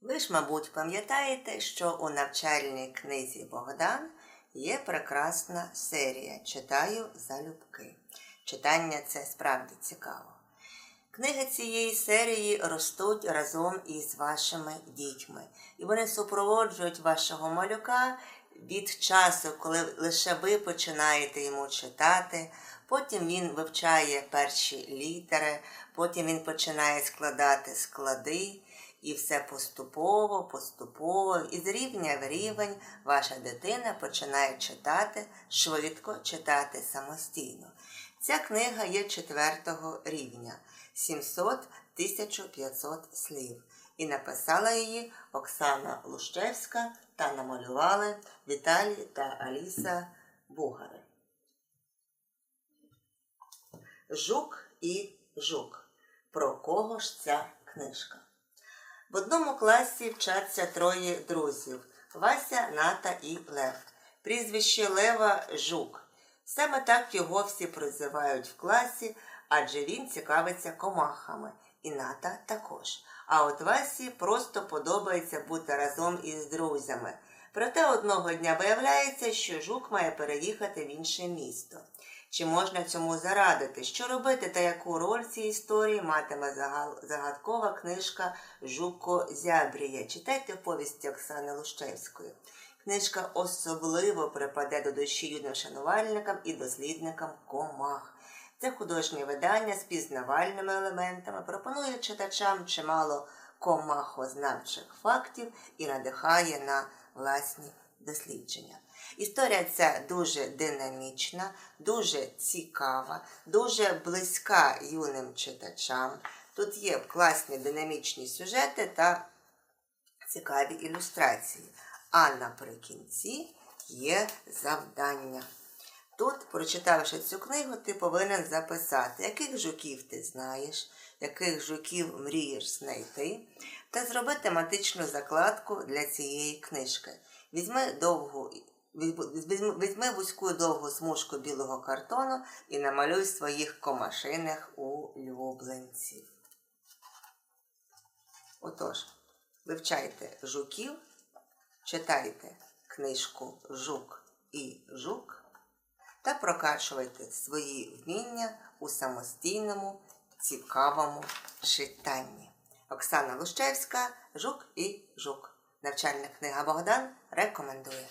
Ви ж, мабуть, пам'ятаєте, що у навчальній книзі Богдан є прекрасна серія Читаю залюбки. Читання це справді цікаво. Книги цієї серії ростуть разом із вашими дітьми, і вони супроводжують вашого малюка від часу, коли лише ви починаєте йому читати. Потім він вивчає перші літери, потім він починає складати склади, і все поступово, поступово, і з рівня в рівень ваша дитина починає читати, швидко читати самостійно. Ця книга є четвертого рівня 700-1500 слів. І написала її Оксана Лущевська та намалювали Віталій та Аліса Бугари. Жук і жук. Про кого ж ця книжка? В одному класі вчаться троє друзів Вася, Ната і Лев. Прізвище Лева Жук. Саме так його всі призивають в класі, адже він цікавиться комахами, і Ната також. А от Васі просто подобається бути разом із друзями. Проте одного дня виявляється, що жук має переїхати в інше місто. Чи можна цьому зарадити? Що робити та яку роль в цій історії матиме загадкова книжка Жуко Зябрія? Читайте повісті Оксани Лущевської. Книжка особливо припаде до душі юним шанувальникам і дослідникам комах. Це художнє видання з пізнавальними елементами пропонує читачам чимало комахознавчих фактів і надихає на власні дослідження. Історія ця дуже динамічна, дуже цікава, дуже близька юним читачам. Тут є класні динамічні сюжети та цікаві ілюстрації. А наприкінці є завдання. Тут, прочитавши цю книгу, ти повинен записати, яких жуків ти знаєш, яких жуків мрієш знайти, та зробити тематичну закладку для цієї книжки. Візьми довгу Візьми вузьку довгу смужку білого картону і намалюй своїх комашиних улюбленців. Отож, вивчайте жуків, читайте книжку Жук і Жук та прокачувати свої вміння у самостійному, цікавому читанні. Оксана Лущевська Жук і Жук. Навчальна книга Богдан рекомендує.